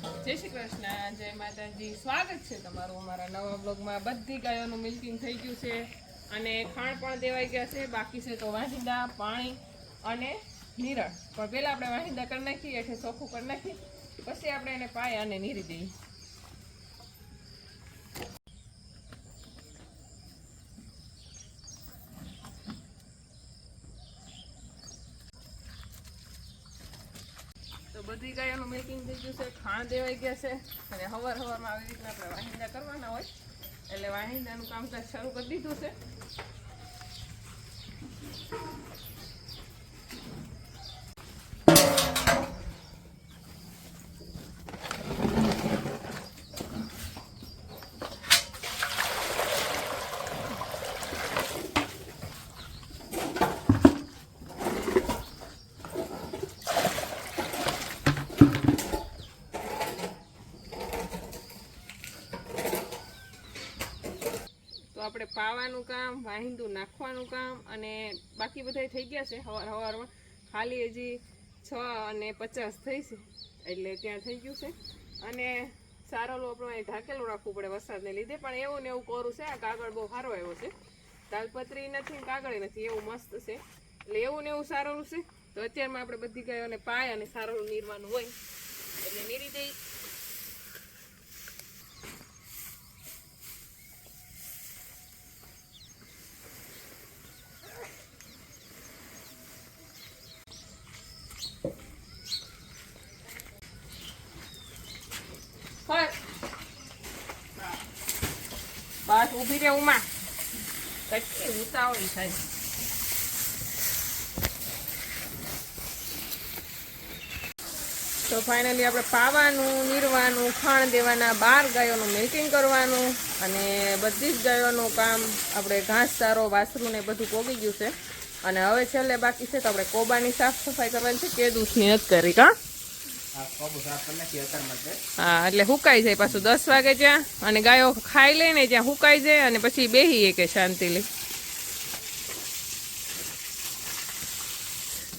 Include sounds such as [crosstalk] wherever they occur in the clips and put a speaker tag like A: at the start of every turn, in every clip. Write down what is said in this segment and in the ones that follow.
A: જય શ્રી કૃષ્ણ, જય માતાજી. સ્વાગત છે તમારું અમારા નવા બ્લોગમાં બધી ગાયોનું મિલ્કિંગ થઈ ગયું છે અને ખાણ પણ દેવાઈ ગયા છે. બાકી છે તો વાહિંદા, પાણી અને નીરણ. પણ પહેલાં આપણે વાહિંદા કરી નાખીએ, એટલે ચોખ્ખું કરી નાખીએ. પછી આપણે એને પાય અને નીરી દઈએ. બધી ગાયોનું મિલ્કિંગ થઈ ગયું છે ખાણ દેવાઈ ગયા છે. અને હવાર હવારમાં આવી રીતના આપણે વાહિંદા કરવાના હોય. એટલે વાહિંદાનું કામકાજ શરૂ કરી દીધું છે તો આપણે કામ, વાહિંદુ નાખવાનું કામ અને બાકી બધા થઈ ગયા છે હવાર હવારમાં. ખાલી હજી છ અને પચાસ થઈ છે, એટલે ત્યાં થઈ ગયું છે. અને સારોલું આપણે ઢાંકેલું રાખવું પડે વરસાદને લીધે, પણ એવું ને એવું કોરું છે, આ કાગળ બહુ સારો આવ્યો છે. તાલપત્રી નથી ને કાગળ નથી, એવું મસ્ત છે. એટલે એવું ને એવું સારું છે. તો અત્યારમાં આપણે બધી ગાયોને પાય અને સારોલું નીરવાનું હોય. એટલે નીરી દઈ હોય બસ ઊભી રે ઉમા. કેટલી ઉતાવળી થાય. તો ફાઇનલી આપણે પાવાનું નીરવાનું ખાણ દેવાના બાર ગાયોનું મિલ્કિંગ કરવાનું અને બધી જ ગાયોનું કામ આપણે ઘાસ ચારો વાસરું ને બધું પોગી ગયું છે. અને હવે છેલ્લે બાકી છે તો આપણે કોબાની સાફ સફાઈ કરવાની છે. કેદુસની જ કરી કાં? હા, એટલે હુકાઈ જાય પાછું દસ વાગે ત્યાં અને ગાયો ખાઈ લે ને ત્યાં હુકાઈ જાય અને પછી બેહીએ કે શાંતિ લે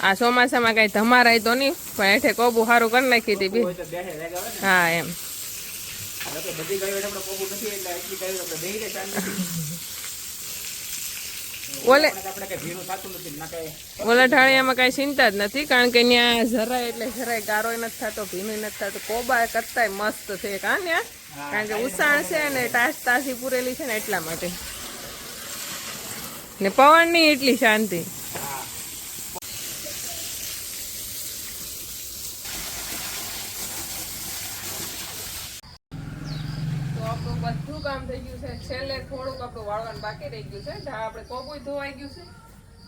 A: આ ચોમાસામાં કઈ ધમારાય તો નહીં, પણ હેઠે કોબુ સારું કરી નાખી હતી બી. હા, એમ. ઓલે ઓલા ઢાળિયામાં કાંઈ ચિંતા જ નથી કારણ કે ત્યાં જરાય એટલે જરાય ગારોય નથી થતો ભીનો નથી થતો કોબા કરતાય મસ્ત છે કાં ત્યાં કારણ કે ઉસાણ છે ને તાસ તાસી પૂરેલી છે ને એટલા માટે. ને પવનની એટલી શાંતિ તો આપણું બધું કામ થઈ ગયું છે છેલ્લે થોડુંક બાકી રહી ગયું છે. ઢા આપણે કોબુય ધોવાઈ ગયું છે.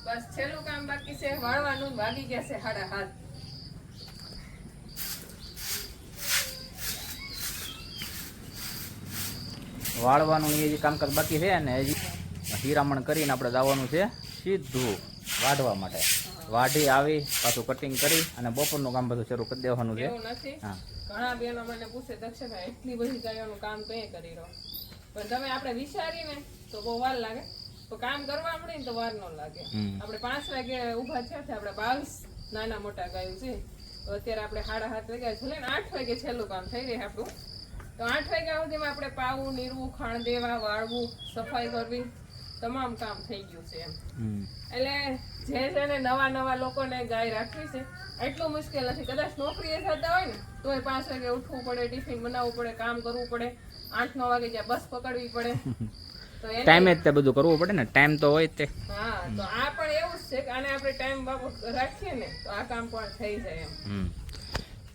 A: બસ છેલ્લું કામ બાકી છે. વાળવાનું વાગી ગયા છે હાડા હાથ
B: વાળવાનું એ જે કામકાજ બાકી છે ને હજી હીરામણ કરીને આપણે જવાનું છે સીધું વાઢવા માટે. વાઢી આવી પાછું કટિંગ કરી અને બપોરનું કામ બધું શરૂ કરી દેવાનું છે.
A: નથી.
B: હા.
A: ઘણા બહેનો મને પૂછે દક્ષિણા એટલી બધી ગાયોનું કામ કઈ કરી રહ્યો પણ તમે આપણે વિચારીને તો બહુ વાર લાગે. તો કામ કરવા મળે ને તો વાર ન લાગે. આપણે પાંચ વાગે ઊભા થયા છે આપણે બાવીસ નાના મોટા ગાયું છે. તો અત્યારે આપણે સાડા સાત વાગ્યા છે ને આઠ વાગે છેલ્લું કામ થઈ રહે આપણું. તો આઠ વાગ્યા સુધીમાં આપણે પાવું નીરવું ખાણ દેવા વાળવું સફાઈ કરવી તમામ કામ થઈ ગયું છે એમ. એટલે જે છે ને નવા નવા લોકોને ગાય રાખવી છે એટલું મુશ્કેલ નથી. કદાચ નોકરીએ થતા હોય ને તોય પાંચ વાગે ઉઠવું પડે ટિફિન બનાવવું પડે કામ કરવું પડે. આઠ નવ વાગે જ્યાં બસ પકડવી પડે.
B: ટાઈમે જ તે બધું કરવું પડે ને? ટાઈમ તો હોય તે.
A: હા તો આ પણ એવું જ છે કે આને આપણે ટાઈમ બાબુ રાખીએ ને તો આ કામ પણ થઈ જાય એમ.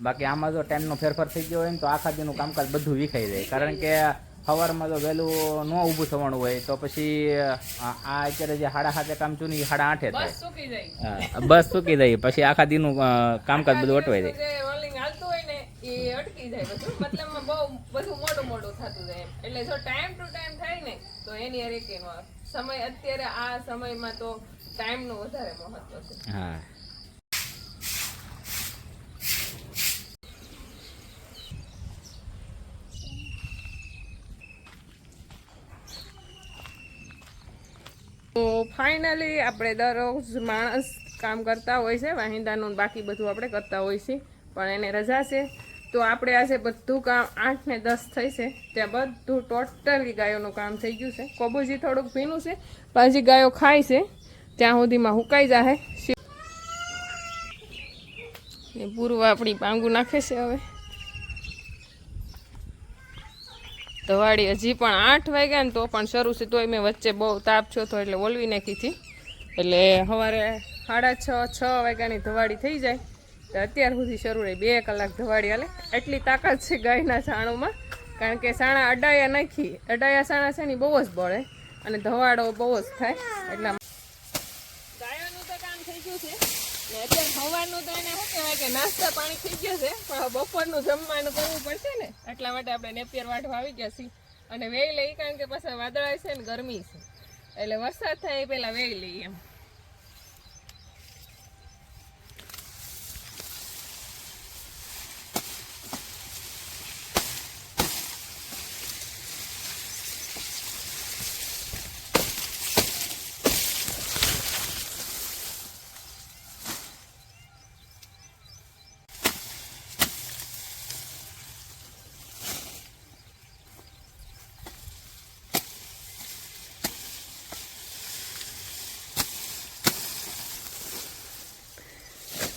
B: બાકી આમાં જો ટાઈમનો ફેરફાર થઈ ગયો હોય ને તો આખા દીનું કામકાજ બધું વિખાઈ જાય. કારણ કે સવારમાં જો વહેલું ન ઊભું થવાનું હોય તો પછી આ અત્યારે જે હાડા હાથે કામ છું ને એ હાડા આઠે થાય.
A: બસ સૂકી જાય.
B: પછી આખા દીનું કામકાજ બધું અટવાઈ જાય
A: જે rolling હાલતું હોય ને એ અટકી જાય બધું. મતલબ બહુ બધું મોટું મોટું થતું જાય એમ. એટલે જો ટાઈમ ટુ ટાઈમ થાય ને તો એની અરે એનો સમય અત્યારે આ સમયમાં તો ટાઈમનું વધારે મહત્વ છે.
B: હા.
A: તો ફાઇનલી આપણે દરરોજ માણસ કામ કરતા હોય છે વાહિંદાનું બાકી બધું આપણે કરતા હોય છે. પણ એને રજા છે. તો આપણે આજે બધું કામ આઠ ને દસ થઈ છે. ત્યાં બધું ટોટલી ગાયોનું કામ થઈ ગયું છે. કોબોજી થોડુંક ભીનું છે પાછી ગાયો ખાય છે. ત્યાં સુધીમાં હુકાઈ જાય એ પૂર્વ આપણી પાંગું નાખે છે હવે. ધવાડી હજી પણ આઠ વાગ્યા ને તો પણ શરૂ છે, તોય મેં વચ્ચે બહુ તાપ છો તો એટલે ઓલવી નાખી હતી. એટલે સવારે સાડા છ છ વાગ્યાની ધવાડી થઈ જાય. અત્યાર સુધી શરૂ રહી. બે કલાક ધવાડી હાલે. એટલી તાકાત છે ગાયના સાણોમાં કારણ કે સાણા અડાયા નાખી. અડાયા સાણા છે ને બહુ જ બળે. અને ધવાડો બહુ જ થાય. એટલા ગાયોનું તો કામ થઈ ગયું છે. અત્યારે સવારનું તો કે નાસ્તા પાણી થઈ ગયો છે. પણ બપોરનું જમવાનું કરવું પડશે ને. એટલા માટે આપણે નેપિયર વાટવા આવી ગયા છીએ. અને વેઈ લઈ કારણ કે પાછા વાદળાય છે ને ગરમી છે. એટલે વરસાદ થાય એ પહેલાં વેઈ લઈએ એમ.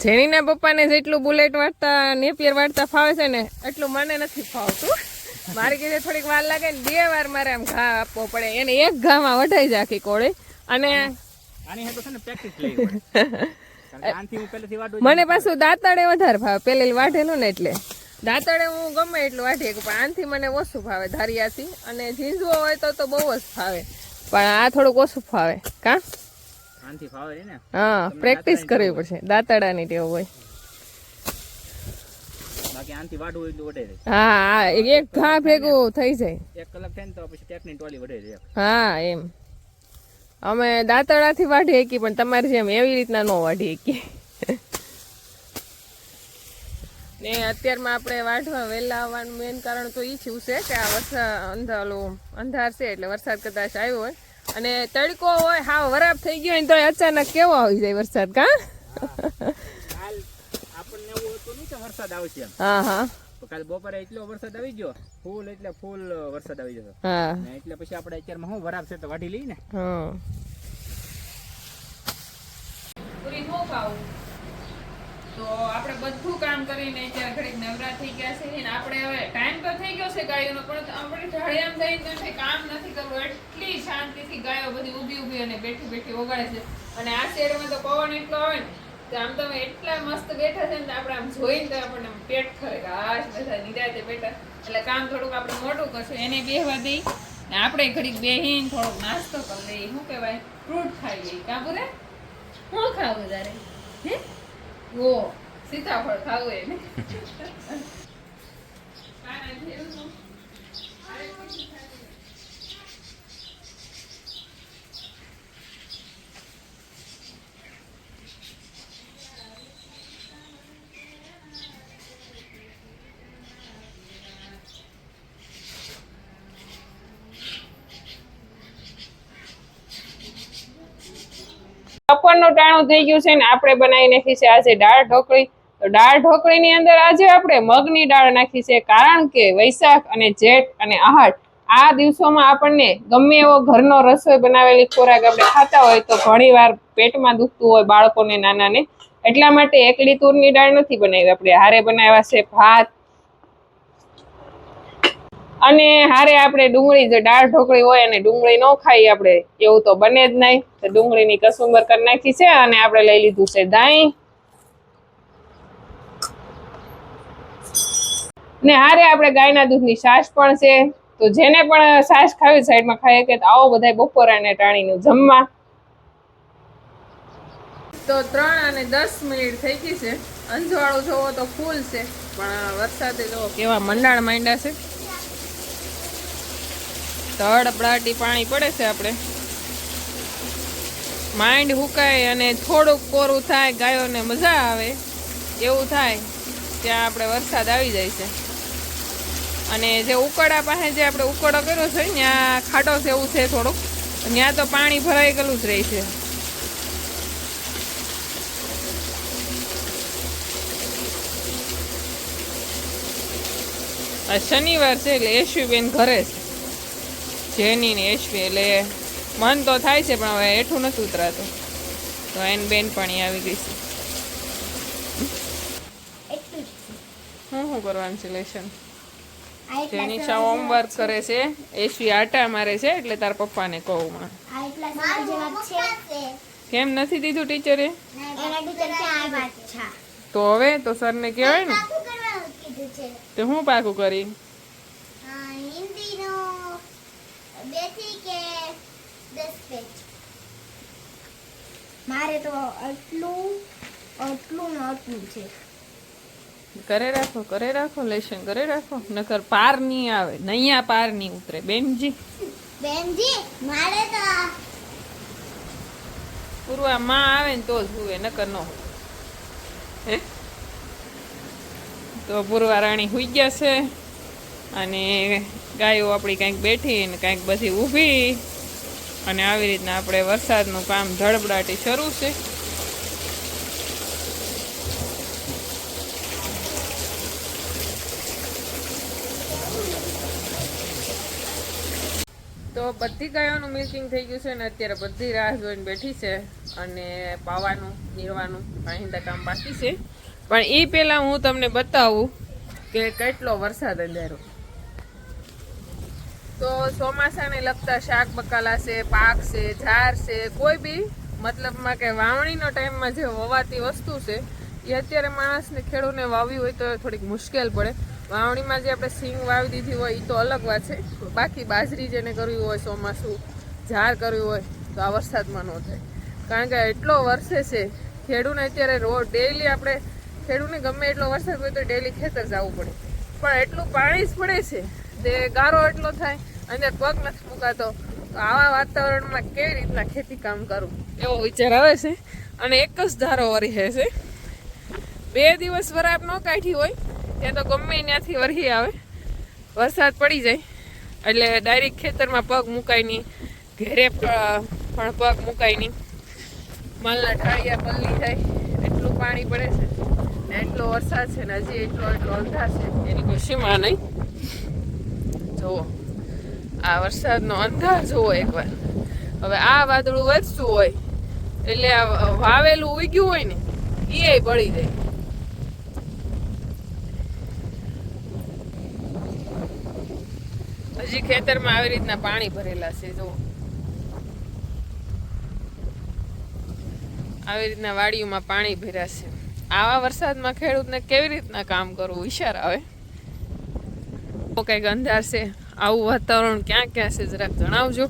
A: જેણીના પપ્પાને જેટલું બુલેટ વાળતા નેપિયર વાળતા ફાવે છે ને એટલું મને નથી ફાવતું. મારે કીધે થોડીક વાર લાગે ને બે વાર મારે આમ ઘા આપવો પડે. એને એક ઘામાં વઢાઈ જાય આખી કોળી. અને મને પાછું દાંતડે વધારે ભાવે પેલે વાઢેલું ને એટલે. દાંતડે હું ગમે એટલું વાઢી શકું પણ આનથી મને ઓછું ભાવે ધારિયાથી. અને ઝીંઝવો હોય તો તો બહુ જ ફાવે. પણ આ થોડુંક ઓછું ફાવે. કા?
B: ફાવે
A: હા પ્રેક્ટિસ કરવી પડશે. દાંતડાની ટેવ હોય. હા એક ઘા ભેગું થઈ જાય.
B: એક કલાક થાય તો પછી ટેકની ટોલી વઢે રહે
A: હા એમ. અમે દાંતડાથી વાઢી શકીએ પણ તમારી જેમ એવી રીતના ન વાઢી શકીએ ને અત્યારમાં આપણે વાઢવા વહેલા આવવાનું મેન કારણ તો એ થયું છે કે આ વરસાદ અંધારું અંધાર છે એટલે વરસાદ કદાચ આવ્યો હોય. અને તડકો હોય હા વરાપ થઈ ગયો તો અચાનક કેવો આવી જાય વરસાદ કા?
B: આપણને એવું હતું નહીં કે વરસાદ આવશે
A: હા હા.
B: કાલ બપોરે એટલો વરસાદ આવી ગયો ફૂલ એટલે ફૂલ વરસાદ આવી ગયો
A: હા.
B: એટલે પછી આપણે અત્યારમાં શું વરાપ છે તો વાઢી લઈએ ને.
A: હા. પૂરી નો ખાવું. તો આપણે બધું કામ કરીને અત્યારે ઘડીક નવરા થઈ ગયા છે ને આપણે હવે ટાઈમ તો થઈ ગયો છે ગાયોનો, પણ આપણે ઢાળિયામ થઈને તો કામ નથી કરવું. એટલી શાંતિથી ગાયો બધી ઊભી ઊભી અને બેઠી બેઠી ઓગાળે છે. અને આ શેડમાં તો પવન એટલો આવે ને આમ તમે એટલા મસ્ત બેઠા છે ને આપણે આમ જોઈને તો આપણને પેટ ખરે હાશ બધા નિરાતે બેઠા. એટલે કામ થોડુંક આપણે મોટું કરશું, એને બેહવા દઈ. ને આપણે ઘડીક બેહીને થોડોક નાસ્તો કરી લઈએ. શું કહેવાય? ફ્રૂટ ખાઈ લઈએ. કાં શું ખાવું તારે? હે? ઓ સીતાફળ ખાવું એને [laughs] બપોરનું ટાણું થઈ ગયું છે ને આપણે બનાવી નાખી છે આજે દાળ ઢોકળી. તો દાળ ઢોકળીની અંદર આજે આપણે મગની દાળ નાખી છે. કારણ કે વૈશાખ અને જેઠ અને આહાડ આ દિવસોમાં આપણને ગમે એવો ઘરનો રસોઈ બનાવેલી ખોરાક આપણે ખાતા હોય તો ઘણીવાર પેટમાં દુખતું હોય બાળકોને, નાનાને. એટલા માટે એકલી તુરની દાળ નથી બનાવી. આપણે હારે બનાવ્યા છે ભાત અને હારે આપણે ડુંગળી, જે દાળ ઢોકળી હોય અને ડુંગળી ન ખાઈ આપણે, એવું તો બને જ નહીં. તો ડુંગળીની કસુંબર કરી નાખી છે અને આપણે લઈ લીધું છે દાઈ. ને હારે આપણે ગાયના દૂધની છાશ પણ છે. તો જેને પણ છાશ ખાવી સાઈડમાં ખાઈએ કે આવો બધા બપોરાને ટાણીનું જમવા. તો ત્રણ અને દસ મિનિટ થઈ ગઈ છે. અંજવાળું જોવો તો ફૂલ છે. પણ વરસાદે જોવો કેવા મંડાણ માંડ્યા છે. તડબડાટી પાણી પડે છે આપણે. માઇન્ડ હુકાય અને થોડુંક કોરું થાય, ગાયોને મજા આવે, એવું થાય, ત્યાં આપણે વરસાદ આવી જાય છે. અને જે ઉકળા પાસે જે આપણે ઉકળો કર્યો છે, ત્યાં ખાડો છે, એવું છે થોડુંક. ત્યાં તો પાણી ભરાઈ ગયેલું જ રહે છે. શનિવાર છે એટલે યશુબેન ઘરે છે. જેની ને એશવી એટલે મન તો થાય છે પણ હવે હેઠું નથી ઉતરાતું. તો એન બેન પણ આવી ગઈ છે. હું શું કરવાનું છે લેશન
C: જેની
A: જેનિશા હોમવર્ક કરે છે એશવી આટા મારે છે એટલે તાર પપ્પાને કહું હમણાં કેમ નથી દીધું ટીચરે? તો હવે તો સરને કહેવાય ને.
C: પાકું કરવાનું કીધું છે.
A: તો હું પાકું કરી
C: આ હિન્દીનો બેથી કે દસ પેજ મારે તો આટલું આટલું ને આટલું છે.
A: કરે રાખો કરે રાખો લેશન કરે રાખો. નકર પાર નહીં આવે નૈયા પાર નહીં ઉતરે. બેનજી.
C: બેનજી મારે તો
A: પૂર્વા માં આવે ને તો જ હુવે નકર ન હોય હે? તો પૂર્વા રાણી હુઈ ગયા છે. અને ગાયો આપણી કાંઈક બેઠી ને કાંઈક બધી ઊભી. અને આવી રીતના આપણે વરસાદનું કામ ધડબડાટી શરૂ છે. તો બધી ગાયોનું મિલ્કિંગ થઈ ગયું છે ને અત્યારે બધી રાહ જોઈને બેઠી છે અને પાવાનું નીરવાનું પાણીના કામ બાકી છે. પણ એ પહેલાં હું તમને બતાવું કે કેટલો વરસાદ અંધારો. તો ચોમાસાને લગતા શાક બકાલા છે, પાક છે, ઝાર છે, કોઈ બી મતલબમાં કે વાવણીનો ટાઈમમાં જે વવાતી વસ્તુ છે, એ અત્યારે માણસને ખેડૂને વાવી હોય તો થોડીક મુશ્કેલ પડે. વાવણીમાં જે આપણે સિંગ વાવી દીધી હોય એ તો અલગ વાત છે. બાકી બાજરી જેને કરવી હોય, ચોમાસું ઝાર કરવી હોય, તો આ વરસાદમાં ન થાય. કારણ કે એટલો વરસે છે, ખેડૂને અત્યારે રોજ ડેઈલી આપણે ખેડૂને ગમે એટલો વરસાદ હોય તો ડેઈલી ખેતર જવું પડે. પણ એટલું પાણી જ પડે છે તે ગારો એટલો થાય અંદર પગ નથી મુકાતો તો આવા વાતાવરણમાં કેવી રીતના ખેતી કામ કરવું એવો વિચાર આવે છે. અને એક જ ધારો વરી છે. બે દિવસ વરાપ ન કાઢી હોય, ત્યાં તો ગમે ત્યાંથી વરહી આવે. વરસાદ પડી જાય. એટલે ડાયરેક્ટ ખેતરમાં પગ મુકાય નહીં ઘેરે પણ પગ મુકાય નહીં માલના ઢાળિયા પલ્લી જાય, એટલું પાણી પડે છે. ને એટલો વરસાદ છે ને હજી એટલો એટલો અંધાર છે. એની કોઈ સીમા નહીં. જુઓ. આ વરસાદનો અંદાજ હોય એકવાર હવે આ વાદળું વધતું હોય, એટલે આ વાવેલું ઉગ્યું હોય ને એ બળી જાય. હજી ખેતરમાં આવી રીતના પાણી ભરેલા છે જો આવી રીતના વાડીઓમાં પાણી ભર્યા છે. આવા વરસાદમાં ખેડૂતને કેવી રીતના કામ કરવું? વિચાર આવે. કંઈક અંધાર છે. આવું વાતાવરણ ક્યાં ક્યાં છે જરાક જણાવજો.